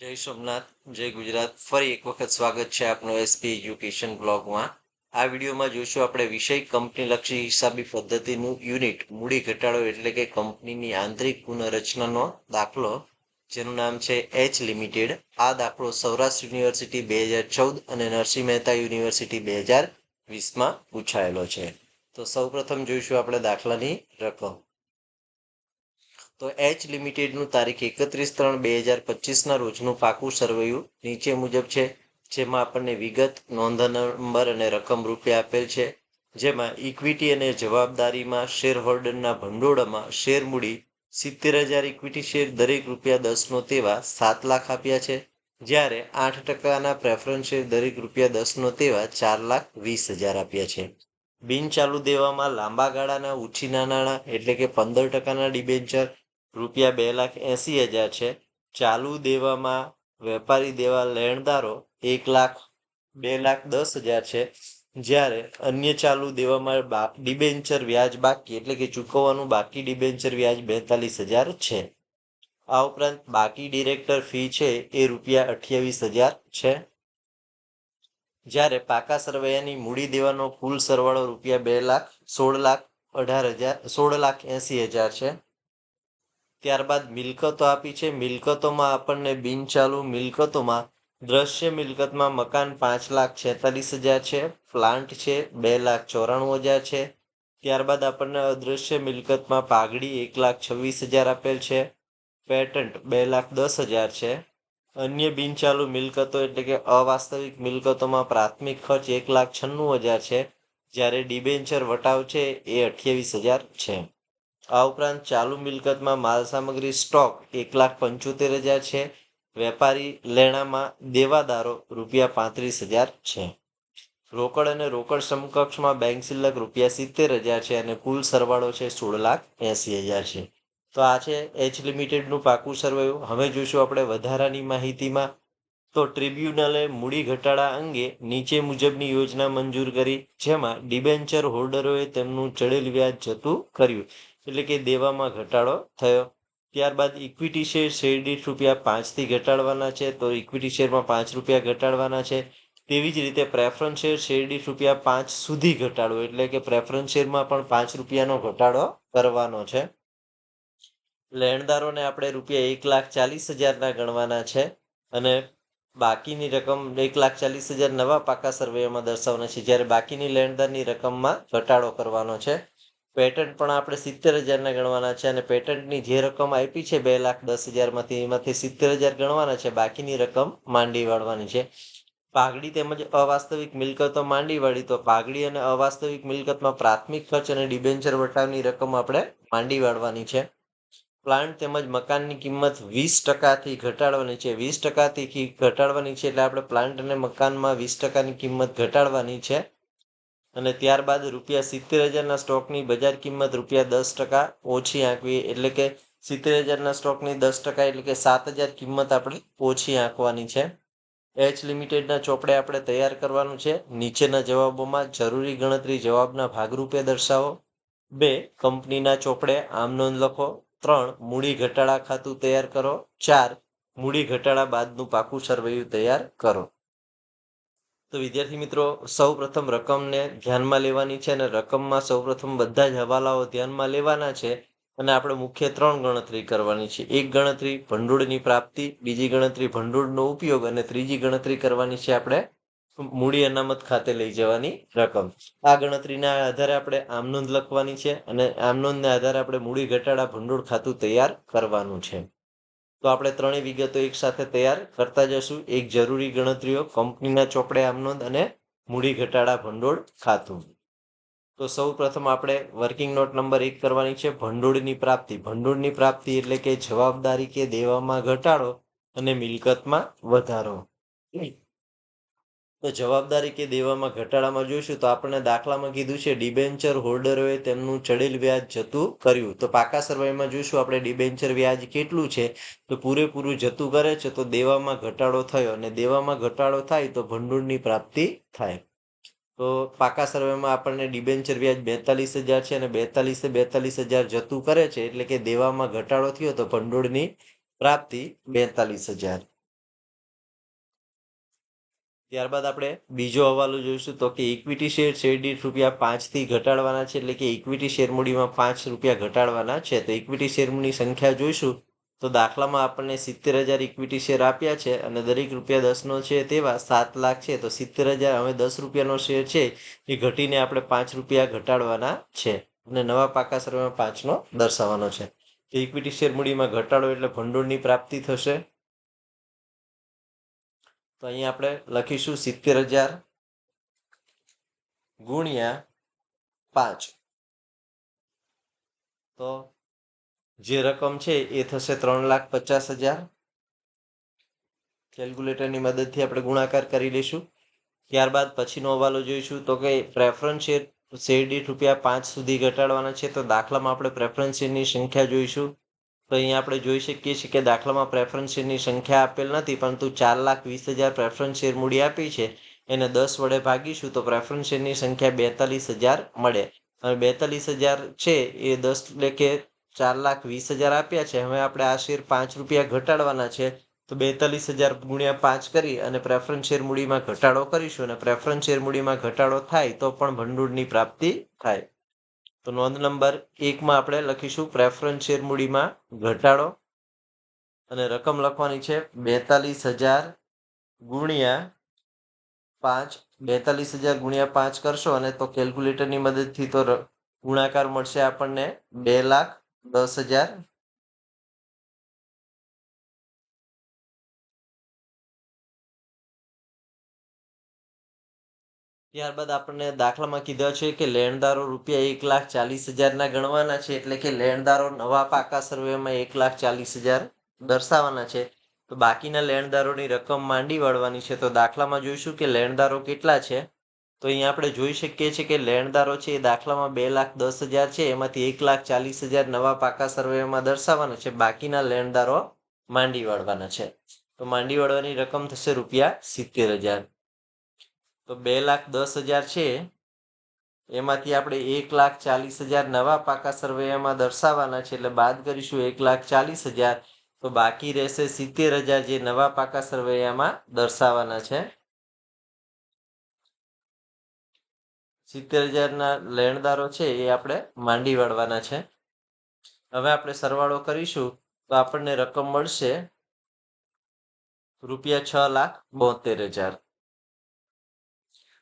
જય સોમનાથ, જય ગુજરાત. ફરી એક વખત સ્વાગત છે આપનો એસપી એજ્યુકેશન બ્લોગમાં. આ વિડીયોમાં જોઈશું આપણે વિષય કંપની લક્ષી હિસાબી પદ્ધતિનું યુનિટ, મૂડી ઘટાડો એટલે કે કંપનીની આંતરિક પુનઃરચનાનો દાખલો, જેનું નામ છે એચ લિમિટેડ આ દાખલો સૌરાષ્ટ્ર યુનિવર્સિટી બે હજાર ચૌદ અને નરસિંહ મહેતા યુનિવર્સિટી બે હજાર વીસમાં પૂછાયેલો છે. તો સૌપ્રથમ જોઈશું આપણે દાખલાની રકમ. તો એચ લિમિટેડનું તારીખ એકત્રીસ ત્રણ બે હજાર પચીસના રોજનું પાકું સરવૈયું. નીચે મુજબ છે, જેમાં આપણને વિગત, નોંધ નંબર અને રકમ રૂપે આપેલ છે. જેમાં ઇક્વિટી અને જવાબદારીમાં શેર હોલ્ડરના ભંડોળમાં શેર મૂડી સિત્તેર હજાર ઇક્વિટી શેર દરેક રૂપિયા દસનો તેવા સાત લાખ આપ્યા છે. જ્યારે આઠ ટકાના પ્રેફરન્સ શેર દરેક રૂપિયા દસનો તેવા ચાર લાખ વીસ હજાર આપ્યા છે. બિન ચાલુ દેવામાં લાંબા ગાળાના ઉછીના નાણાં એટલે કે પંદર ટકાના ડિબેન્ચર રૂપિયા બે લાખ એંસી હજાર છે. ચાલુ દેવામાં વેપારી દેવા લેણદારો એક લાખ, બે લાખ દસ હજાર છે. જ્યારે અન્ય ચાલુ દેવામાં ડિબેન્ચર વ્યાજ બાકી, એટલે કે ચૂકવવાનું બાકી ડિબેન્ચર વ્યાજ બેતાલીસ હજાર છે. આ ઉપરાંત બાકી ડિરેક્ટર ફી છે એ રૂપિયા અઠ્યાવીસ હજાર છે. જ્યારે પાકા સરવૈયાની મૂડી દેવાનો કુલ સરવાળો રૂપિયા બે લાખ, સોળ લાખ અઢાર હજાર, સોળ લાખ એંસી હજાર છે. ત્યારબાદ મિલકતો આપી છે. મિલકતોમાં આપણને બિનચાલુ મિલકતોમાં દ્રશ્ય મિલકતમાં મકાન પાંચ લાખ છેતાલીસ હજાર છે. પ્લાન્ટ છે, બે લાખ ચોરાણું હજાર છે. ત્યારબાદ આપણને અદ્રશ્ય મિલકતમાં પાઘડી એક લાખ છવ્વીસ હજાર આપેલ છે. પેટન્ટ બે લાખ દસ હજાર છે. અન્ય બિનચાલુ મિલકતો એટલે કે અવાસ્તવિક મિલકતોમાં પ્રાથમિક ખર્ચ એક લાખ છન્નું હજાર છે. જ્યારે ડિબેન્ચર વટાવ છે એ અઠ્યાવીસ હજાર છે. આ ઉપરાંત ચાલુ મિલકતમાં માલ સામગ્રી સ્ટોક એક લાખ પંચોતેર હજાર છે. વેપારી લેણામાં દેવાદારો રૂપિયા પાંત્રીસ હજાર છે. રોકડ અને રોકડ સમકક્ષમાં બેંક શિલ્લક રૂપિયા સિત્તેર હજાર છે અને કુલ સરવાળો છે સોળ લાખ એંસી હજાર છે. તો આ છે એચ લિમિટેડનું પાકું સરવાયું હવે જોઈશું આપણે વધારાની માહિતીમાં. તો ટ્રિબ્યુનલે મૂડી ઘટાડા અંગે નીચે મુજબની યોજના મંજૂર કરી, જેમાં ડિબેન્ચર હોલ્ડરોએ તેમનું ચડેલ વ્યાજ જતું કર્યું. એટલે કે દેવામાં ઘટાડો થયો. ત્યારબાદ ઇક્વિટી શેર શેર દીઠ રૂપિયા પાંચથી ઘટાડવાના છે. તો ઇક્વિટી શેરમાં પાંચ રૂપિયા ઘટાડવાના છે. તેવી જ રીતે પ્રેફરન્સ શેર શેર દીઠ રૂપિયા પાંચ સુધી ઘટાડવો. એટલે કે પ્રેફરન્સ શેરમાં પણ પાંચ રૂપિયાનો ઘટાડો કરવાનો છે. લેણદારોને આપણે રૂપિયા એક લાખ ચાલીસ હજારના ગણવાના છે. અને બાકીની રકમ એક લાખ ચાલીસ હજાર નવા પાકા સર્વેમાં દર્શાવવાના છે. જ્યારે બાકીની લેણદારની રકમમાં ઘટાડો કરવાનો છે. પેટન્ટ પણ આપણે સિત્તેર હજારના ગણવાના છે અને પેટન્ટની જે રકમ આપી છે બે લાખ દસ હજારમાંથી, એમાંથી સિત્તેર હજાર ગણવાના છે. બાકીની રકમ માંડી વાળવાની છે. પાઘડી તેમજ અવાસ્તવિક મિલકતો માંડી વાળી, તો પાઘડી અને અવાસ્તવિક મિલકતમાં પ્રાથમિક ખર્ચ અને ડિબેન્ચર વટાવની રકમ આપણે માંડી વાળવાની છે. પ્લાન્ટ તેમજ મકાનની કિંમત વીસ ટકાથી ઘટાડવાની છે. વીસ ટકાથી ઘટાડવાની છે એટલે આપણે પ્લાન્ટ અને મકાનમાં વીસ ટકાની કિંમત ઘટાડવાની છે. અને ત્યારબાદ રૂપિયા સિત્તેર હજારના સ્ટોકની બજાર કિંમત રૂપિયા દસ ટકા ઓછી આંકવી, એટલે કે સિત્તેર હજારના સ્ટોકની દસ ટકા એટલે કે સાત હજાર કિંમત આપણે ઓછી આંકવાની છે. એચ લિમિટેડના ચોપડે આપણે તૈયાર કરવાનું છે. નીચેના જવાબોમાં જરૂરી ગણતરી જવાબના ભાગરૂપે દર્શાવો. બે, કંપનીના ચોપડે આમ નોંધ લખો. ત્રણ, મૂડી ઘટાડા ખાતું તૈયાર કરો. ચાર, મૂડી ઘટાડા બાદનું પાકું સરવૈયું તૈયાર કરો. તો વિદ્યાર્થી મિત્રો સૌ પ્રથમ રકમને ધ્યાનમાં લેવાની છે અને રકમમાં સૌ પ્રથમ બધા જ હવાલાઓ ધ્યાનમાં લેવાના છે અને આપણે મુખ્ય ત્રણ ગણતરી કરવાની છે. એક ગણતરી ભંડોળની પ્રાપ્તિ, બીજી ગણતરી ભંડોળનો ઉપયોગ અને ત્રીજી ગણતરી કરવાની છે આપણે મૂડી અનામત ખાતે લઈ જવાની રકમ. આ ગણતરીના આધારે આપણે આમ નોંધ લખવાની છે અને આમ નોંધના આધારે આપણે મૂડી ઘટાડા ભંડોળ ખાતું તૈયાર કરવાનું છે. તો આપણે ત્રણેય વિગતો એકસાથે તૈયાર કરતા જશું. એક જરૂરી ગણતરીઓ, કંપનીના ચોપડે આમનોંધ અને મૂડી ઘટાડા ભંડોળ ખાતું. તો સૌ પ્રથમ આપણે વર્કિંગ નોટ નંબર એક કરવાની છે, ભંડોળની પ્રાપ્તિ. ભંડોળની પ્રાપ્તિ એટલે કે જવાબદારી કે દેવામાં ઘટાડો અને મિલકતમાં વધારો. તો જવાબદારી કે દેવામાં ઘટાડામાં જોઈશું તો આપણે દાખલામાં કીધું છે, ડિબેન્ચર હોલ્ડરોએ તેમનું ચડેલ વ્યાજ જતું કર્યું. તો પાકા સર્વેમાં જોઈશું આપણે ડિબેન્ચર વ્યાજ કેટલું છે. તો પૂરેપૂરું જતું કરે છે તો દેવામાં ઘટાડો થયો અને દેવામાં ઘટાડો થાય તો ભંડોળની પ્રાપ્તિ થાય. તો પાકા સર્વેમાં આપણને ડિબેન્ચર વ્યાજ બેતાલીસ હજાર છે અને બેતાલીસે બેતાલીસ હજાર જતું કરે છે એટલે કે દેવામાં ઘટાડો થયો તો ભંડોળની પ્રાપ્તિ બેતાલીસ હજાર. ત્યારબાદ આપણે બીજો હવાલો જોઈશું તો કે ઇક્વિટી શેર શેર દીઠ રૂપિયા પાંચથી ઘટાડવાના છે એટલે કે ઇક્વિટી શેર મૂડીમાં પાંચ રૂપિયા ઘટાડવાના છે. તો ઇક્વિટી શેર મૂડીની સંખ્યા જોઈશું તો દાખલામાં આપણને સિત્તેર હજાર ઇક્વિટી શેર આપ્યા છે અને દરેક રૂપિયા દસનો છે તેવા સાત લાખ છે. તો સિત્તેર હજાર હવે દસ રૂપિયાનો શેર છે એ ઘટીને આપણે પાંચ રૂપિયા ઘટાડવાના છે અને નવા પાકા સર્વેમાં પાંચનો દર્શાવવાનો છે. તો ઇક્વિટી શેર મૂડીમાં ઘટાડો એટલે ભંડોળની પ્રાપ્તિ થશે. તો અહીંયા આપણે લખીશું સિત્તેર હજાર ગુણ્યા પાંચ. તો જે રકમ છે એ થશે ત્રણ લાખ પચાસ હજાર. કેલ્ક્યુલેટરની મદદથી આપણે ગુણાકાર કરી લઈશું. ત્યારબાદ પછીનો હવાલો જોઈશું. તો કે પ્રેફરન્સ શેર શેર દીઠ રૂપિયા પાંચ સુધી ઘટાડવાના છે. તો દાખલામાં આપણે પ્રેફરન્સ શેરની સંખ્યા જોઈશું. તો અહીંયા આપણે જોઈ શકીએ છીએ કે દાખલામાં પ્રેફરન્સ શેરની સંખ્યા આપેલ નથી, પરંતુ ચાર લાખ વીસ હજાર પ્રેફરન્સ શેર મૂડી આપી છે. એને દસ વડે ભાગીશું તો પ્રેફરન્સ શેરની સંખ્યા બેતાલીસ હજાર મળે. અને બેતાલીસ હજાર છે, એ દસ એટલે કે ચાર લાખ વીસ હજાર આપ્યા છે. હવે આપણે આ શેર પાંચ રૂપિયા ઘટાડવાના છે, તો બેતાલીસ હજાર ગુણ્યા પાંચ કરી અને પ્રેફરન્સ શેર મૂડીમાં ઘટાડો કરીશું. અને પ્રેફરન્સ શેર મૂડીમાં ઘટાડો થાય તો પણ ભંડોળની પ્રાપ્તિ થાય. તો નોંધ નંબર એકમાં આપણે લખીશું પ્રેફરન્સ શેર મૂડીમાં ઘટાડો અને રકમ લખવાની છે બેતાલીસ હજાર ગુણ્યા પાંચ. બેતાલીસ હજાર ગુણ્યા પાંચ કરશો અને તો કેલ્ક્યુલેટરની મદદથી તો ગુણાકાર મળશે આપણને બે લાખ દસ હજાર ત્યારબાદ આપણને દાખલામાં કીધા છે કે લેણદારો રૂપિયા એક લાખ ચાલીસ હજારના ગણવાના છે એટલે કે લેણદારો નવા પાકા સર્વેમાં એક લાખ ચાલીસ હજાર દર્શાવવાના છે. તો બાકીના લેણદારોની રકમ માંડી વાળવાની છે. તો દાખલામાં જોઈશું કે લેણદારો કેટલા છે. તો અહીંયા આપણે જોઈ શકીએ છીએ કે લેણદારો છે એ દાખલામાં બે લાખ દસ હજાર છે. એમાંથી એક લાખ ચાલીસ હજાર નવા પાકા સર્વેમાં દર્શાવવાના છે. બાકીના લેણદારો માંડી વાળવાના છે. તો માંડી વાળવાની રકમ થશે રૂપિયા સિત્તેર હજાર. તો બે લાખ દસ હજાર છે. એમાંથી આપણે એક લાખ ચાલીસ હજાર નવા પાકા સર્વેમાં દર્શાવવાના છે એટલે બાદ કરીશું એક લાખ ચાલીસ હજાર. તો બાકી રહેશે સિત્તેર હજાર જે નવા પાકા સર્વેયામાં દર્શાવવાના છે. સિત્તેર હજારના લેણદારો છે એ આપણે માંડી વાળવાના છે. હવે આપણે સરવાળો કરીશું તો આપણને રકમ મળશે રૂપિયા છ લાખ બોતેર હજાર.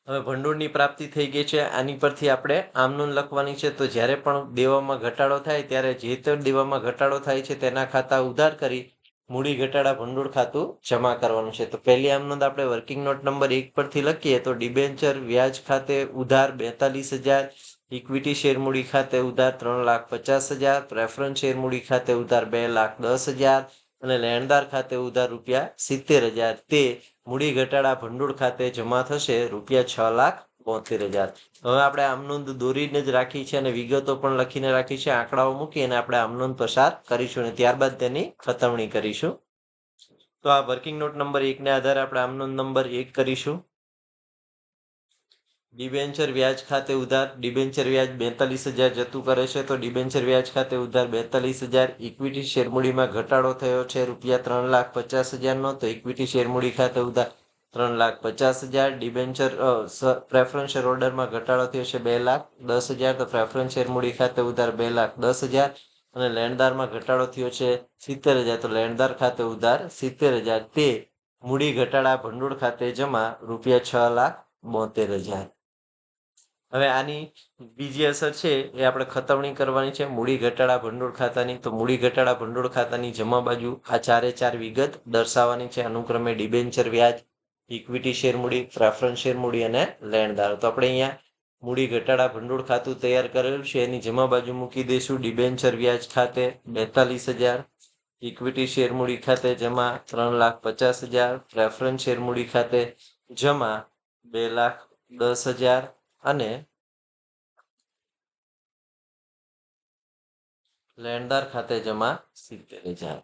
હવે ભંડોળની પ્રાપ્તિ થઈ ગઈ છે. આની પરથી આપણે આમનોન લખવાની છે. તો જ્યારે પણ દેવામાં ઘટાડો થાય, ત્યારે જે તે દેવામાં ઘટાડો થાય છે તેના ખાતા ઉધાર કરી મૂડી ઘટાડા ભંડોળ ખાતું જમા કરવાનું છે. તો પહેલી આમનોંધ આપણે વર્કિંગ નોટ નંબર એક પરથી લખીએ તો ડિબેન્ચર, વ્યાજ ખાતે ઉધાર બેતાલીસ હજાર, ઇક્વિટી શેર મૂડી ખાતે ઉધાર ત્રણ લાખ પચાસ હજાર, પ્રેફરન્સ શેર મૂડી ખાતે ઉધાર બે લાખ દસ હજાર અને લેણદાર ખાતે ઉધાર રૂપિયા સિત્તેર હજાર. તે મૂડી ઘટાડા ભંડોળ ખાતે જમા થશે રૂપિયા છ લાખ બોતેર હજાર. હવે આપણે આમનોંધ દોરીને જ રાખી છે અને વિગતો પણ લખીને રાખી છે. આંકડાઓ મૂકી અને આપણે આમનોંધ પસાર કરીશું અને ત્યારબાદ તેની ખતમણી કરીશું. તો આ વર્કિંગ નોટ નંબર એકને આધારે આપણે આમનોંધ નંબર એક કરીશું. ડિબેન્ચર વ્યાજ ખાતે ઉધાર, ડિબેન્ચર વ્યાજ બેતાલીસ હજાર જતું કરે છે, તો ડિબેન્ચર વ્યાજ ખાતે ઉધાર બેતાલીસ હજાર ઇક્વિટી શેરમૂડીમાં ઘટાડો થયો છે, રૂપિયા ત્રણ લાખ પચાસ હજારનો, તો ઇક્વિટી શેરમૂડી ખાતે ઉધાર ત્રણ લાખ પચાસ હજાર, ડિબેન્ચર પ્રેફરન્સ શેર ઓર્ડરમાં ઘટાડો થયો છે બે લાખ દસ હજાર, તો પ્રેફરન્સ શેરમૂડી ખાતે ઉધાર બે લાખ દસ હજાર અને લેણદારમાં ઘટાડો થયો છે સિત્તેર હજાર, તો લેણદાર ખાતે ઉધાર સિત્તેર હજાર. તે મૂડી ઘટાડા ભંડોળ ખાતે જમા રૂપિયા છ લાખ બોતેર હજાર. હવે આની બીજી અસર છે એ આપણે ખતવણી કરવાની છે મૂડી ઘટાડા ભંડોળ ખાતાની. તો મૂડી ઘટાડા ભંડોળ ખાતાની જમા બાજુ આ ચારે ચાર વિગત દર્શાવવાની છે. અનુક્રમે ડિબેન્ચર વ્યાજ ઇક્વિટી શેર મૂડી પ્રેફરન્સ શેર મૂડી અને લેણદાર. તો આપણે અહીંયા મૂડી ઘટાડા ભંડોળ ખાતું તૈયાર કરેલું છે. એની જમા બાજુ મૂકી દઈશું. ડિબેન્ચર વ્યાજ ખાતે બેતાલીસ હજાર ઇક્વિટી શેર મૂડી ખાતે જમા ત્રણ લાખ પચાસ હજાર પ્રેફરન્સ શેર મૂડી ખાતે જમા બે લાખ દસ હજાર અને લેણદાર ખાતે જમા સિત્તેર હજાર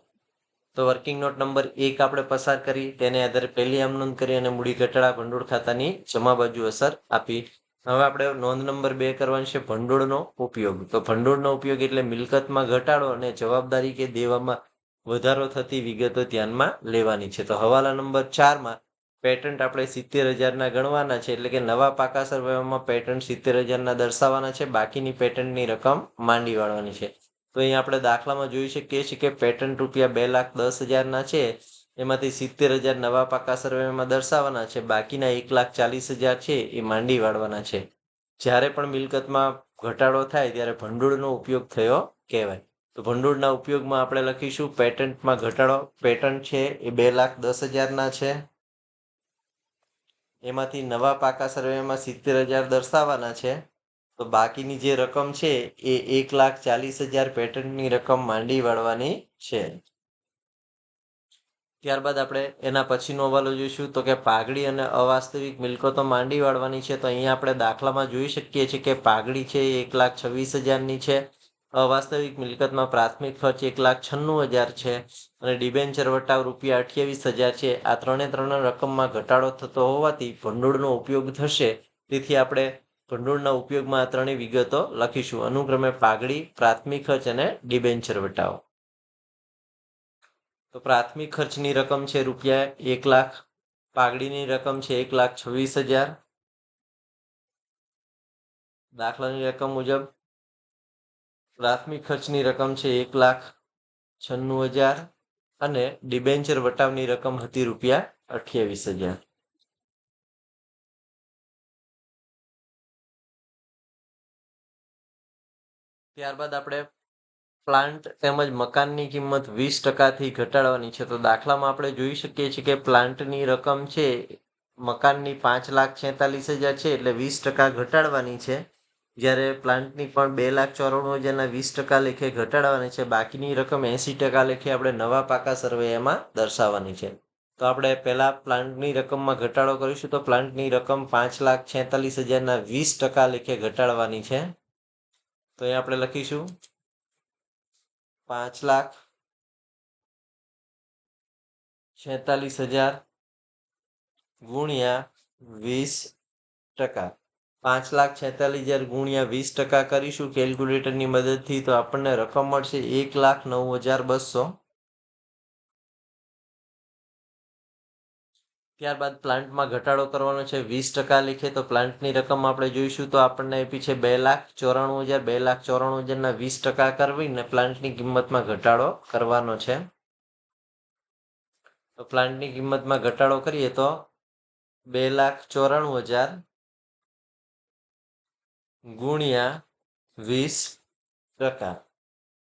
તો વર્કિંગ નોટ નંબર એક આપણે પસાર કરી, તેને આધારે પહેલી આમ નોંધ કરી અને મૂડી ઘટાડા ભંડોળ ખાતાની જમા બાજુ અસર આપી. હવે આપણે નોંધ નંબર બે કરવાની છે ભંડોળનો ઉપયોગ. તો ભંડોળનો ઉપયોગ એટલે મિલકતમાં ઘટાડો અને જવાબદારી કે દેવામાં વધારો થતી વિગતો ધ્યાનમાં લેવાની છે. તો હવાલા નંબર ચારમાં પેટન્ટ આપણે સિત્તેર હજારના ગણવાના છે, એટલે કે નવા પાકા સરવૈયામાં પેટન્ટ સિત્તેર હજારના દર્શાવવાના છે, બાકીની પેટન્ટની રકમ માંડી વાળવાની છે. તો અહીંયા આપણે દાખલામાં જોઈ શકીએ છીએ કે પેટન્ટ રૂપિયા બે લાખ દસ હજારના છે, એમાંથી સિત્તેર હજાર નવા પાકા સરવૈયામાં દર્શાવવાના છે, બાકીના એક લાખ ચાલીસ હજાર છે, એ માંડી વાળવાના છે. જ્યારે પણ મિલકતમાં ઘટાડો થાય ત્યારે ભંડોળનો ઉપયોગ થયો કહેવાય. તો ભંડોળના ઉપયોગમાં આપણે લખીશું, પેટન્ટમાં ઘટાડો, પેટન્ટ છે એ બે લાખ દસ હજારના છે એમાંથી નવા પાકા સર્વેમાં સિત્તેર હજાર દર્શાવવાના છે. તો બાકીની જે રકમ છે એ એક લાખ ચાલીસ હજાર પેટન્ટની રકમ માંડી વાળવાની છે. ત્યારબાદ આપણે એના પછીનો હવાલો જોઈશું. તો કે પાઘડી અને અવાસ્તવિક મિલકતો માંડી વાળવાની છે. તો અહીંયા આપણે દાખલામાં જોઈ શકીએ છીએ કે પાઘડી છે એ એક લાખ છવ્વીસ હજારની છે. અવાસ્તવિક મિલકતમાં પ્રાથમિક ખર્ચ એક લાખ છન્નું હજાર છે અને ડિબેન્ચર વટાવ રૂપિયા અઠ્યાવીસ હજાર છે. આ ત્રણે ત્રણ રકમમાં ઘટાડો થતો હોવાથી ભંડોળનો ઉપયોગ થશે. તેથી આપણે ભંડોળના ઉપયોગમાં આ ત્રણેય વિગતો લખીશું. અનુક્રમે પાઘડી, પ્રાથમિક ખર્ચ અને ડિબેન્ચર વટાવ. તો પ્રાથમિક ખર્ચની રકમ છે રૂપિયા એક લાખ. પાઘડીની રકમ છે એક લાખ છવ્વીસ હજાર. દાખલાની રકમ મુજબ પ્રાથમિક ખર્ચની રકમ છે એક લાખ છન્નું હજાર અને ડિબેન્ચર વટાવની રકમ હતી રૂપિયા અઠ્યાવીસ હજાર. ત્યારબાદ આપણે પ્લાન્ટ તેમજ મકાનની કિંમત વીસ ટકાથી ઘટાડવાની છે. તો દાખલામાં આપણે જોઈ શકીએ છીએ કે પ્લાન્ટની રકમ છે, મકાનની પાંચ લાખ છેતાલીસ હજાર છે એટલે વીસ ટકા ઘટાડવાની છે. જ્યારે પ્લાન્ટની પણ બે લાખ ચોરાણું હજારના વીસ ટકા લેખે ઘટાડવાની છે, બાકીની રકમ એંસી ટકા લેખે આપણે નવા પાકા સર્વેમાં દર્શાવવાની છે. તો આપણે પહેલા પ્લાન્ટની રકમમાં ઘટાડો કરીશું તો પ્લાન્ટની રકમ પાંચ લાખ છેતાલીસ હજારના વીસ ટકા લેખે ઘટાડવાની છે. તો એ આપણે લખીશું. પાંચ લાખ છેતાલીસ હજાર ગુણ્યા વીસ ટકા. પાંચ લાખ છેતાલીસ હજાર ગુણ્યા વીસ ટકા કરીશું કેલ્ક્યુલેટરની મદદથી તો આપણને રકમ મળશે એક લાખ નવ હજાર બસો. ત્યારબાદ પ્લાન્ટમાં ઘટાડો કરવાનો છે વીસ ટકા લીખે તો પ્લાન્ટની રકમ આપણે જોઈશું તો આપણને આપી છે બે લાખ ચોરાણું હજાર, બે લાખ ચોરાણું હજારના વીસ ટકા કરવીને પ્લાન્ટની કિંમતમાં ઘટાડો કરવાનો છે. તો પ્લાન્ટની કિંમતમાં ઘટાડો કરીએ તો બે લાખ ચોરાણું હજાર ગુણ્યા વીસ ટકા.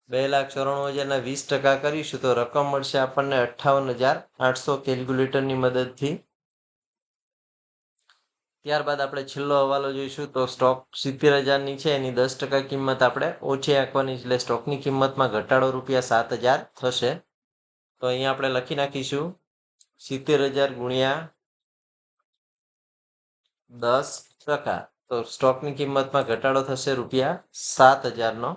બે લાખ ચોરાણું હજારના વીસ ટકા કરીશું તો રકમ મળશે આપણને અઠ્ઠાવન હજાર આઠસો કેલ્ક્યુલેટરની મદદથી. ત્યારબાદ આપણે છેલ્લો હવાલો જોઈશું તો સ્ટોક સિત્તેર હજારની છે, એની દસ ટકા કિંમત આપણે ઓછી આંકવાની એટલે સ્ટોકની કિંમતમાં ઘટાડો રૂપિયા સાત હજાર થશે. તો અહીંયા આપણે લખી નાખીશું. સિત્તેર હજાર ગુણ્યા દસ ટકા. તો સ્ટોકની કિંમતમાં ઘટાડો થશે રૂપિયા સાત હજારનો.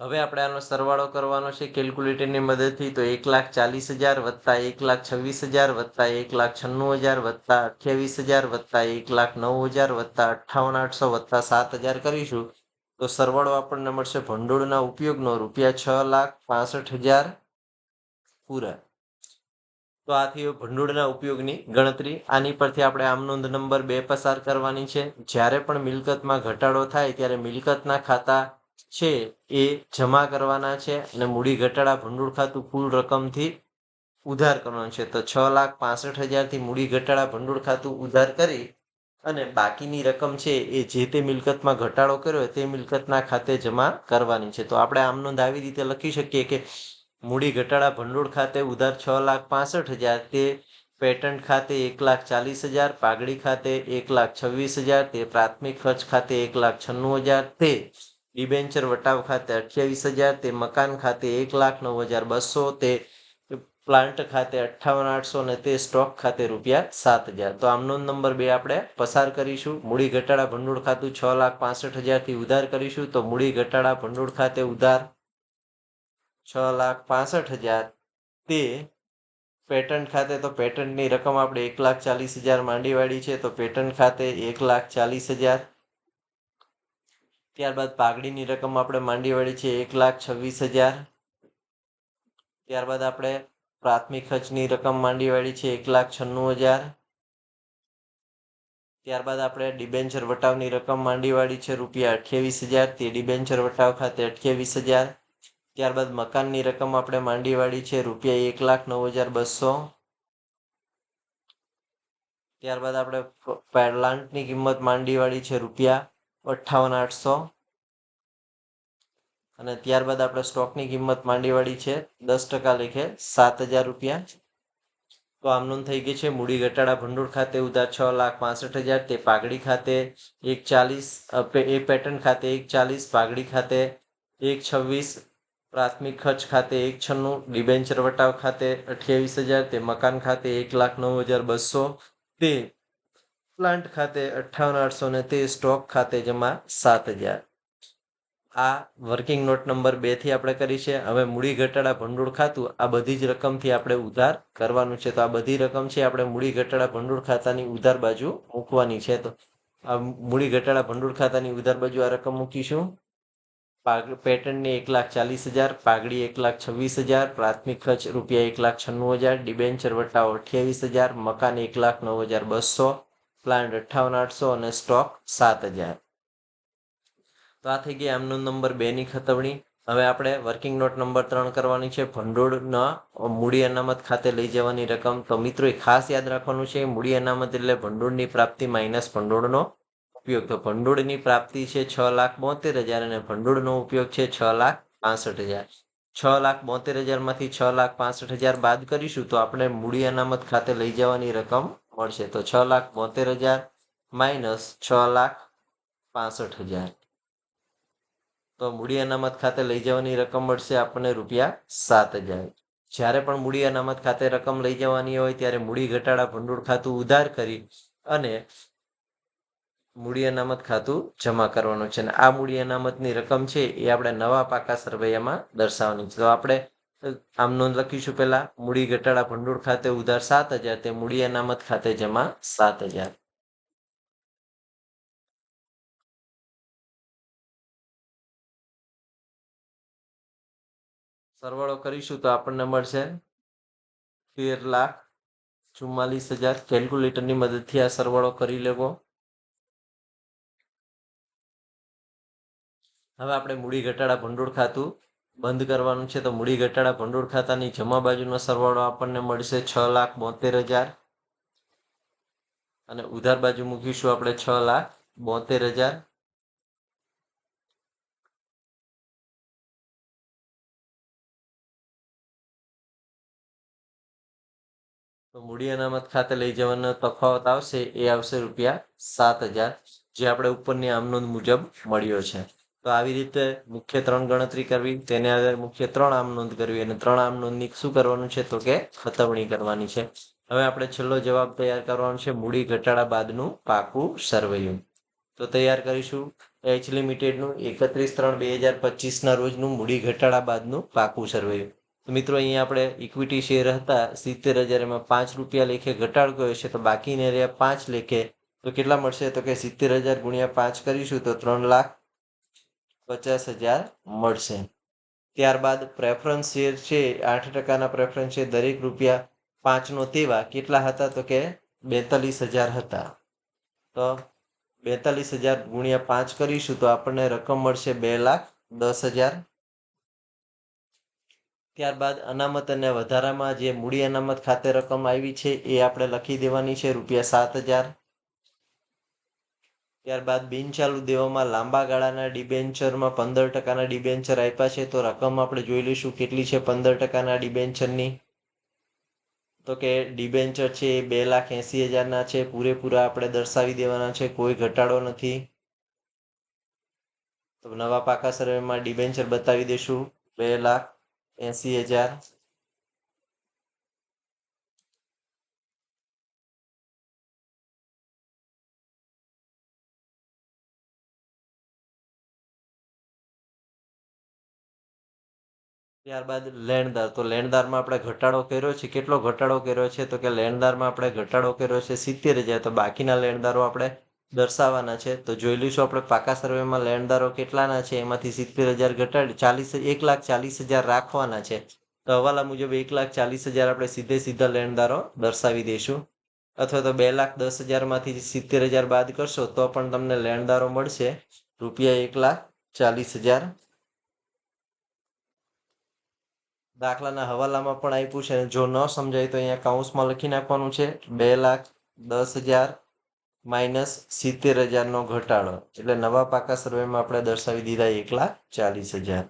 હવે આપણે આનો સરવાળો કરવાનો છે કેલ્ક્યુલેટરની મદદથી, તો એક લાખ ચાલીસ હજાર વત્તા એક લાખ છવ્વીસ હજાર વત્તા એક લાખ છન્નું હજાર વત્તા અઠ્યાવીસ હજાર વત્તા એક લાખ નવ હજાર વત્તા અઠ્ઠાવન આઠસો વત્તા સાત હજાર કરીશું. તો સરવાળો આપણને મળશે ભંડોળના ઉપયોગનો રૂપિયા છ લાખ પાસઠ હજાર પૂરા. તો આથી ભંડોળના ઉપયોગની ગણતરી. આની પરથી આપણે આમ નોંધ નંબર બે પસાર કરવાની છે. જ્યારે પણ મિલકતમાં ઘટાડો થાય ત્યારે મિલકતના ખાતા છે એ જમા કરવાના છે અને મૂડી ઘટાડા ભંડોળ ખાતું કુલ રકમથી ઉધાર કરવાનું છે. તો છ લાખ પાસઠ હજારથી મૂડી ઘટાડા ભંડોળ ખાતું ઉધાર કરી અને બાકીની રકમ છે એ જે તે મિલકતમાં ઘટાડો કર્યો તે મિલકતના ખાતે જમા કરવાની છે. તો આપણે આમ નોંધ આવી રીતે લખી શકીએ કે મૂડી ઘટાડા ભંડોળ ખાતે ઉધાર છ લાખ પાસઠ હજાર, તે પેટન્ટ ખાતે એક લાખ ચાલીસ હજાર, પાઘડી ખાતે એક લાખ છવ્વીસ હજાર, તે પ્રાથમિક ખર્ચ ખાતે એક લાખ છન્નું હજાર, તે ડિબેન્ચર વટાવ ખાતે અઠ્યાવીસ હજાર, તે મકાન ખાતે એક લાખ નવ હજાર બસો, તે પ્લાન્ટ ખાતે અઠ્ઠાવન આઠસો અને તે સ્ટોક ખાતે રૂપિયા સાત હજાર. તો આમનો નંબર બે આપણે પસાર કરીશું. મૂડી ઘટાડા ભંડોળ ખાતું છ લાખ પાસઠ હજારથી ઉધાર કરીશું. તો મૂડી ઘટાડા ભંડોળ ખાતે ઉધાર છ લાખ પાસઠ હજાર. તે પેટન્ટ ખાતે તો પેટન્ટની રકમ આપણે એક લાખ ચાલીસ હજાર માંડીવાળી છે, તો પેટન્ટ ખાતે એક લાખ ચાલીસ હજાર. ત્યારબાદ પાઘડીની રકમ આપણે માંડીવાળી છે, એક લાખ છવ્વીસ હજાર. ત્યારબાદ આપણે પ્રાથમિક ખર્ચની રકમ માંડીવાળી છે, એક લાખ છન્નું હજાર. ત્યારબાદ આપણે ડિબેન્ચર વટાવની રકમ માંડીવાળી છે, રૂપિયા અઠ્યાવીસ હજાર. તે ડિબેન્ચર વટાવ ખાતે અઠ્યાવીસ હજાર. ત્યારબાદ મકાનની રકમ આપણે માંડીવાળી છે, રૂપિયા એક લાખ નવ હજાર બસો. ત્યારબાદ આપણે પ્લાન્ટની કિંમત માંડીવાળી છે, રૂપિયા અઠ્ઠાવન આઠસો. અને ત્યારબાદ આપણે સ્ટોકની કિંમત માંડીવાળી છે, દસ ટકા લેખે સાત હજાર રૂપિયા. તો આમ થઈ ગઈ છે, મૂડી ઘટાડા ભંડોળ ખાતે ઉધાર છ લાખ પાસઠ હજાર, તે પાઘડી ખાતે એક ચાલીસ એ પેટર્ન ખાતે એક ચાલીસ, પાઘડી ખાતે એક છવ્વીસ પ્રાથમિક ખર્ચ ખાતે એક છન્નું, ડિબેન્ચર વટાવ ખાતે અઠ્યાવીસ હજાર, તે મકાન ખાતે એક લાખ નવ હજાર બસો, તે પ્લાન્ટ ખાતે અઠ્ઠાવન આઠસો ને તે સ્ટોક ખાતે જમા સાત હજાર. આ વર્કિંગ નોટ નંબર બેથી આપણે કરી છે. હવે મૂડી ઘટાડા ભંડોળ ખાતું, આ બધી જ રકમથી આપણે ઉધાર કરવાનું છે. તો આ બધી રકમ છે આપણે મૂડી ઘટાડા ભંડોળ ખાતાની ઉધાર બાજુ મૂકવાની છે. તો આ મૂડી ઘટાડા ભંડોળ ખાતાની ઉધાર બાજુ આ રકમ મૂકીશું. પેટર્નની એક લાખ ચાલીસ હજાર, પાઘડી એક લાખ છવ્વીસ હજાર, પ્રાથમિક ખર્ચ રૂપિયા એક લાખ છન્નું હજાર, ડિબેન્ચર વટાવ અઠ્યાવીસ હજાર, મકાન એક લાખ નવ હજાર બસો, પ્લાન્ટ અઠ્ઠાવન આઠસો અને સ્ટોક સાત હજાર. તો આ થઈ ગઈ આમનો નંબર બેની ખતવણી. હવે આપણે વર્કિંગ નોટ નંબર ત્રણ કરવાની છે. ભંડોળના મૂડી અનામત ખાતે લઈ જવાની રકમ. તો મિત્રો, એ ખાસ યાદ રાખવાનું છે. મૂડી અનામત એટલે ભંડોળની પ્રાપ્તિ માઇનસ ભંડોળનો ઉપયોગ. તો ભંડોળની પ્રાપ્તિ છે છ લાખ બોતેર હજાર અને ભંડોળનો ઉપયોગ છે છ લાખ પાસઠ હજાર. છ લાખ બોતેર હજારમાંથી છ લાખ પાસઠ હજાર બાદ કરીશું તો આપણે મૂડી અનામત ખાતે લઈ જવાની રકમ મળશે. તો છ લાખ બોતેર હજાર માઇનસ છ લાખ પાસઠ હજાર. તો મૂડી અનામત ખાતે લઈ જવાની રકમ મળશે આપણને રૂપિયા સાત હજાર. જ્યારે પણ મૂડી અનામત ખાતે રકમ લઈ જવાની હોય ત્યારે મૂડી ઘટાડા ભંડોળ ખાતું ઉધાર કરી અને મૂડી અનામત ખાતું જમા કરવાનું છે અને આ મૂડી અનામતની રકમ છે એ આપણે નવા પાકા સરવૈયામાં દર્શાવવાની છે. તો આપણે આમ નોંધ લખીશું પહેલા, મૂડી ઘટાડા ભંડોળ ખાતે ઉધાર સાત હજાર, તે મૂડી અનામત ખાતે જમા સાત હજાર. સરવાળો કરીશું તો આપણને મળશે તેર લાખ ચુમ્માલીસ હજાર. કેલ્ક્યુલેટરની મદદથી આ સરવાળો કરી લેવો. હવે આપણે મૂડી ઘટાડા ભંડોળ ખાતું બંધ કરવાનું છે. તો મૂડી ઘટાડા ભંડોળ ખાતાની જમા બાજુનો સરવાળો આપણને મળશે છ લાખ બોતેર હજાર. અને ઉધાર બાજુ મૂકીશું આપણે છ લાખ બોતેર હજાર. તો મૂડી અનામત ખાતે લઈ જવાનો તફાવત આવશે. એ આવશે રૂપિયા સાત હજાર, જે આપણે ઉપરની આમનોંધ મુજબ મળ્યો છે. તો આવી રીતે મુખ્ય ત્રણ ગણતરી કરવી, તેને આધારે મુખ્ય ત્રણ આમ નોંધ કરવી અને ત્રણ આમ નોંધની શું કરવાનું છે તો કે ખતવણી કરવાની છે. હવે આપણે છેલ્લો જવાબ તૈયાર કરવાનો છે મૂડી ઘટાડા બાદનું પાકું સર્વૈયું. તો તૈયાર કરીશું. એચ લિમિટેડનું એકત્રીસ ત્રણ બે હજાર પચીસના રોજનું મૂડી ઘટાડા બાદનું પાકું સર્વૈયું. તો મિત્રો અહીંયા આપણે ઇક્વિટી શેર હતા, સિત્તેર હજાર એમાં પાંચ રૂપિયા લેખે ઘટાડ ગયો છે, તો બાકીને રહ્યા પાંચ લેખે. તો કેટલા મળશે? તો કે સિત્તેર હજાર ગુણ્યા પાંચ કરીશું તો ત્રણ લાખ પચાસ હજાર મળશે. ત્યારબાદ પ્રેફરન્સ શેર છે, આઠ ટકાના પ્રેફરન્સ છે, દરેક રૂપિયા પાંચનો તેવા. કેટલા હતા તો કે બેતાલીસ હજાર હતા. તો બેતાલીસ હજાર ગુણ્યા પાંચ કરીશું તો આપણને રકમ મળશે બે લાખ દસ હજાર. ત્યારબાદ અનામત અને વધારામાં જે મૂડી અનામત ખાતે રકમ આવી છે એ આપણે લખી દેવાની છે, રૂપિયા સાત હજાર. ત્યારબાદ બિનચાલુ દેવામાં લાંબા ગાળાના ડિબેન્ચરમાં પંદર ટકાના ડિબેન્ચર આપ્યા છે. તો રકમ આપણે જોઈ લઈશું કેટલી છે પંદર ટકાના ડિબેન્ચરની. તો કે ડિબેન્ચર છે એ બે લાખ એંસી હજારના છે. પૂરેપૂરા આપણે દર્શાવી દેવાના છે. કોઈ ઘટાડો નથી. તો નવા પાકા સર્વેમાં ડિબેન્ચર બતાવી દઈશું બે લાખ એંસી હજાર. ત્યારબાદ લેણદાર. તો લેણદારમાં આપણે ઘટાડો કર્યો છે. કેટલો ઘટાડો કર્યો છે? તો કે લેણદારમાં આપણે ઘટાડો કર્યો છે સિત્તેર હજાર. તો બાકીના લેણદારો આપણે દર્શાવવાના છે. તો જોઈ લઈશું આપણે પાકા સર્વેમાં લેણદારો કેટલાના છે? એમાંથી સિત્તેર હજાર ઘટાડી, ચાલીસ, એક લાખ ચાલીસ હજાર રાખવાના છે. તો હવાલા મુજબ એક લાખ ચાલીસ હજાર આપણે સીધે સીધા લેણદારો દર્શાવી દઈશું. અથવા તો બે લાખ દસ હજારમાંથી સિત્તેર હજાર બાદ કરશો, તો પણ તમને લેણદારો મળશે. રૂપિયા એક લાખ ચાલીસ હજાર દાખલાના હવાલામાં પણ આપ્યું છે. જો ન સમજાય તો અહીંયા કાઉન્સમાં લખી નાખવાનું છે. બે લાખ દસ હજાર માઇનસ સિત્તેર હજારનો ઘટાડો. એટલે નવા પાકા સર્વેમાં આપણે દર્શાવી દીધા એક લાખ ચાલીસ હજાર.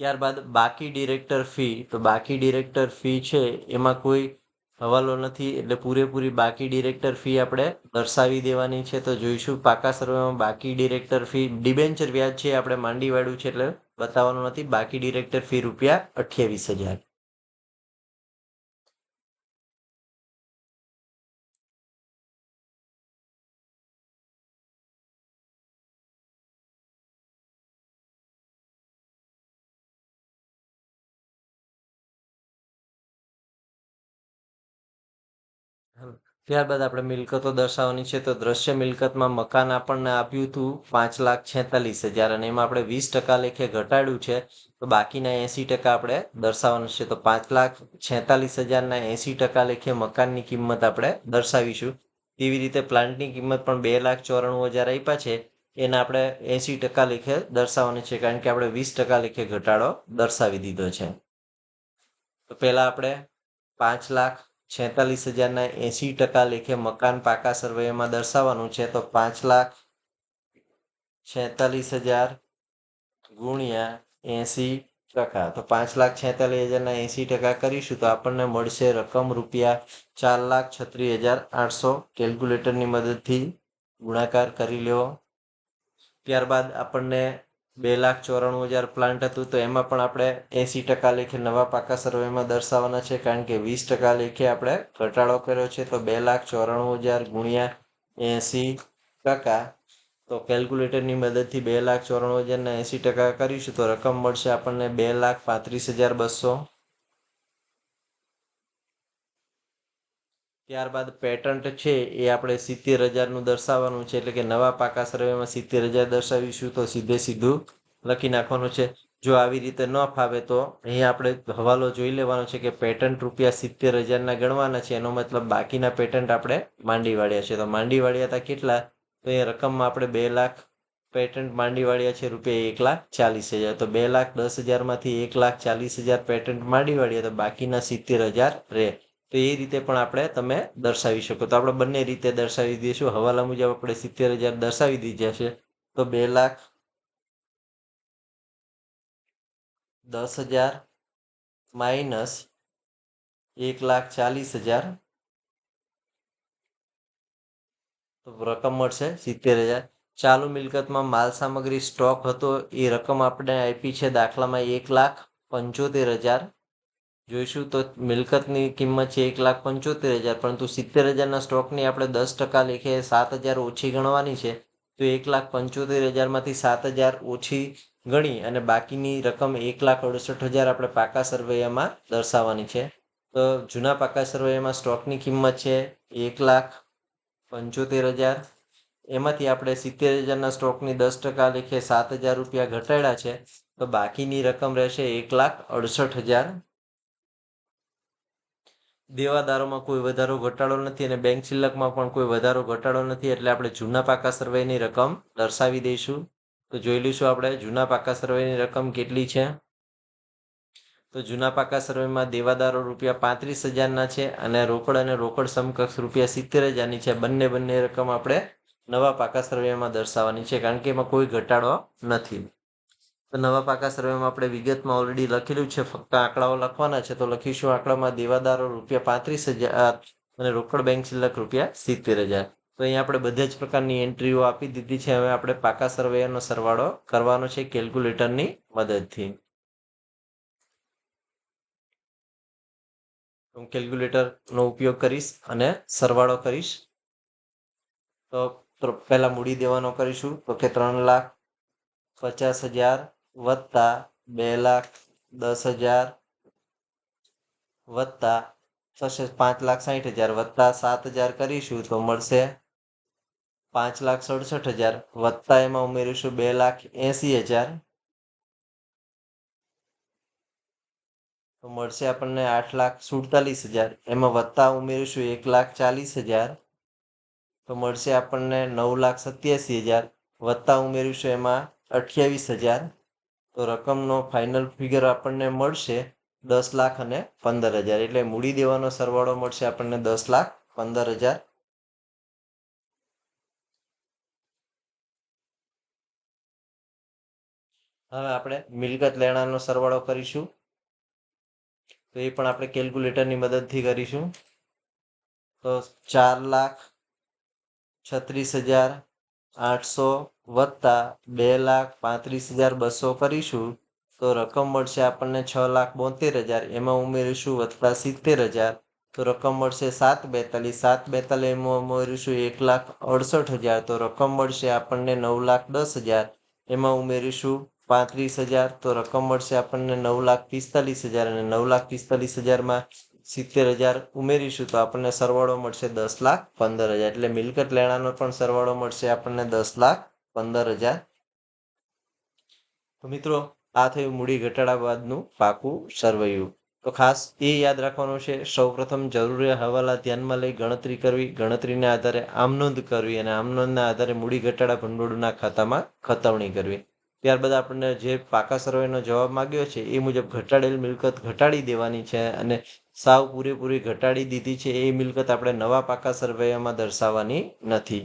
ત્યારબાદ બાકી ડિરેક્ટર ફી. તો બાકી ડિરેક્ટર ફી છે, એમાં કોઈ હવાલો નથી. એટલે પૂરેપૂરી બાકી ડિરેક્ટર ફી આપણે દર્શાવી દેવાની છે. તો જોઈશું, પાકા સર્વેમાં બાકી ડિરેક્ટર ફી ડિબેન્ચર વ્યાજ છે, આપણે માંડીવાળું છે એટલે બતાવવાનું નથી. બાકી ડિરેક્ટર ફી રૂપિયા અઠ્યાવીસ હજાર. ત્યારબાદ આપણે મિલકતો દર્શાવવાની છે. તો દ્રશ્ય મિલકતમાં મકાન આપણને આપ્યું હતું પાંચ લાખ છેતાલીસ હજાર અને એમાં આપણે વીસ ટકા લેખે ઘટાડ્યું છે. તો બાકીના એસી ટકા આપણે દર્શાવવાનું છે. તો પાંચ લાખ છેતાલીસ હજારના એસી ટકા લેખે મકાનની કિંમત આપણે દર્શાવીશું. તેવી રીતે પ્લાન્ટની કિંમત પણ બે લાખ ચોરાણું હજાર આપ્યા છે. એને આપણે એસી ટકા લેખે દર્શાવવાની છે. કારણ કે આપણે વીસ ટકા લેખે ઘટાડો દર્શાવી દીધો છે. તો પહેલાં આપણે પાંચ લાખ છેતાલીસ હજારના એસી ટકા લેખે મકાન પાકા સર્વેમાં દર્શાવવાનું છે, તો પાંચ લાખ છેતાલીસ હજાર ગુણ્યા એસી ટકા. તો પાંચ લાખ છેતાલીસ હજારના એસી ટકા કરીશું, તો આપણને મળશે રકમ રૂપિયા ચાર લાખ છત્રીસ હજાર આઠસો. કેલ્ક્યુલેટરની મદદથી ગુણાકાર કરી લેવો ત્યારબાદ આપણને બે લાખ ચોરાણું હજાર પ્લાન્ટ હતું, તો એમાં પણ આપણે એસી ટકા લેખે નવા પાકા સર્વેમાં દર્શાવવાના છે, કારણ કે વીસ ટકા લેખે આપણે ઘટાડો કર્યો છે, તો બે લાખ ચોરાણું હજાર ગુણ્યા એસી ટકા. તો કેલ્ક્યુલેટરની મદદથી બે લાખ ચોરાણું હજારના એંસી ટકા કરીશું, તો રકમ મળશે આપણને બે લાખ પાંત્રીસ હજાર બસો ત્યારબાદ પેટન્ટ છે એ આપણે સિત્તેર હજારનું દર્શાવવાનું છે. એટલે કે નવા પાકા સર્વેમાં સિત્તેર હજાર દર્શાવીશું તો સીધે સીધું લખી નાખવાનું છે. જો આવી રીતે ન ફાવે તો અહીંયા આપણે હવાલો જોઈ લેવાનો છે કે પેટન્ટ રૂપિયા સિત્તેર હજારના ગણવાના છે. એનો મતલબ બાકીના પેટન્ટ આપણે માંડી વાળ્યા છે. તો માંડી વાળ્યા હતા કેટલા? તો એ રકમમાં આપણે બે લાખ પેટન્ટ માંડી વાળ્યા છે રૂપિયા એક લાખ ચાલીસ હજાર. તો બે લાખ દસ હજારમાંથી એક લાખ ચાલીસ હજાર પેટન્ટ માંડી વાળ્યા. તો બાકીના સિત્તેર હજાર રહે. તો એ રીતે પણ આપણે તમે દર્શાવી શકો. તો આપણે બંને રીતે દર્શાવી દઈશું. હવાલા મુજબ આપણે સિત્તેર હજાર દર્શાવી દીધા છે. તો બે લાખ દસ હજાર માઇનસ એક લાખ ચાલીસ હજાર. તો રકમ મળશે સિત્તેર હજાર. ચાલુ મિલકતમાં માલ સામગ્રી સ્ટોક હતો. એ રકમ આપણે આપી છે દાખલામાં એક લાખ પંચોતેર હજાર. જોઈશું તો મિલકતની કિંમત છે એક લાખ પંચોતેર હજાર, પરંતુ સિત્તેર હજારના સ્ટોકની આપણે દસ ટકા લેખે સાત હજાર ઓછી ગણવાની છે, તો એક લાખ પંચોતેર હજારમાંથી સાત હજાર ઓછી ગણી અને બાકીની રકમ એક લાખ અડસઠ હજાર આપણે પાકા સર્વેમાં દર્શાવવાની છે. તો જૂના પાકા સર્વેમાં સ્ટોકની કિંમત છે એક લાખ પંચોતેર હજાર, એમાંથી આપણે સિત્તેર હજારના સ્ટોકની દસ ટકા લેખે સાત હજાર રૂપિયા ઘટાડ્યા છે, તો બાકીની રકમ રહેશે એક લાખ અડસઠ હજાર દેવાદારોમાં કોઈ વધારો ઘટાડો નથી અને બેંક શિલ્લકમાં પણ કોઈ વધારો ઘટાડો નથી એટલે આપણે જૂના પાકા સર્વેની રકમ દર્શાવી દઈશું. તો જોઈ લઈશું આપણે જૂના પાકા સર્વેની રકમ કેટલી છે. તો જૂના પાકા સર્વેમાં દેવાદારો રૂપિયા પાંત્રીસ હજારના છે અને રોકડ અને રોકડ સમકક્ષ રૂપિયા સિત્તેર હજારની છે. બંને બંને રકમ આપણે નવા પાકા સર્વેમાં દર્શાવવાની છે કારણ કે એમાં કોઈ ઘટાડો નથી. તો નવા પાકા સર્વેમાં આપણે વિગતમાં ઓલરેડી લખેલું છે. ફક્ત આંકડાઓ લખવાના છે તો લખીશું આંકડામાં દેવાદારો રૂપિયા પાંત્રીસ હજાર અને રોકડ બેંક શિલ્લક રૂપિયા સિત્તેર હજાર. તો અહીંયા આપણે બધા જ પ્રકારની એન્ટ્રીઓ આપી દીધી છે. હવે આપણે પાકા સર્વેનો સરવાળો કરવાનો છે કેલ્ક્યુલેટરની મદદથી. હું કેલ્ક્યુલેટરનો ઉપયોગ કરીશ અને સરવાળો કરીશ. તો પહેલા મૂડી દેવાનો કરીશું. તો કે ત્રણ લાખ પચાસ હજાર વત્તા બે લાખ દસ હજાર, વત્તા થશે પાંચ લાખ સાઠ હજાર, વત્તા સાત હજાર કરીશું તો મળશે પાંચ લાખ સડસઠ હજાર, વત્તા એમાં ઉમેરીશું બે લાખ એંસી હજાર. તો મળશે આપણને આઠ લાખ સુડતાલીસ હજાર, એમાં વત્તા ઉમેરીશું એક લાખ ચાલીસ હજાર. તો મળશે આપણને નવ લાખ સત્યાસી હજાર, વત્તા ઉમેરીશું એમાં અઠ્યાવીસ હજાર. તો રકમનો ફાઇનલ ફિગર આપણને મળશે દસ લાખ અને પંદર હજાર. એટલે મૂડી દેવાનો સરવાળો મળશે આપણને દસ લાખ પંદર હજાર. હવે આપણે મિલકત લેણાનો સરવાળો કરીશું. તો એ પણ આપણે કેલ્ક્યુલેટરની મદદથી કરીશું. તો ચાર લાખ છત્રીસ હજાર આઠસો વત્તા બે લાખ પાંત્રીસ હજાર બસો કરીશું, તો રકમ મળશે આપણને છ લાખ બોતેર હજાર. એમાં ઉમેરીશું વત્તા સિત્તેર હજાર, તો રકમ મળશે સાત બેતાલીસ. સાત બેતાલીસ એમાં ઉમેરીશું એક લાખ અડસઠ હજાર, તો રકમ મળશે આપણને નવ લાખ દસ હજાર. એમાં ઉમેરીશું પાંત્રીસ હજાર, તો રકમ મળશે આપણને નવ લાખ પિસ્તાલીસ હજાર અને નવ લાખ પિસ્તાલીસ હજારમાં સિત્તેર હજાર ઉમેરીશું, તો આપણને સરવાળો મળશે દસ લાખ પંદર હજાર. એટલે મિલકત લેણાનો પણ સરવાળો મળશે આપણને દસ લાખ પંદર હજાર. તો મિત્રો, આ થયું મૂડી ઘટાડા બાદનું પાકું સરવૈયું. તો ખાસ એ યાદ રાખવાનું છે, સૌપ્રથમ જરૂરી હવાલા ધ્યાનમાં લઈ ગણતરી કરવી, ગણતરીના આધારે આમનોંધ કરવી અને આમનોંધના આધારે મૂડી ઘટાડા ભંડોળના ખાતામાં ખતવણી કરવી. ત્યારબાદ આપણને જે પાકા સર્વેનો જવાબ માગ્યો છે, એ મુજબ ઘટાડેલ મિલકત ઘટાડી દેવાની છે અને સાવ પૂરેપૂરી ઘટાડી દીધી છે, એ મિલકત આપણે નવા પાકા સર્વેમાં દર્શાવવાની નથી.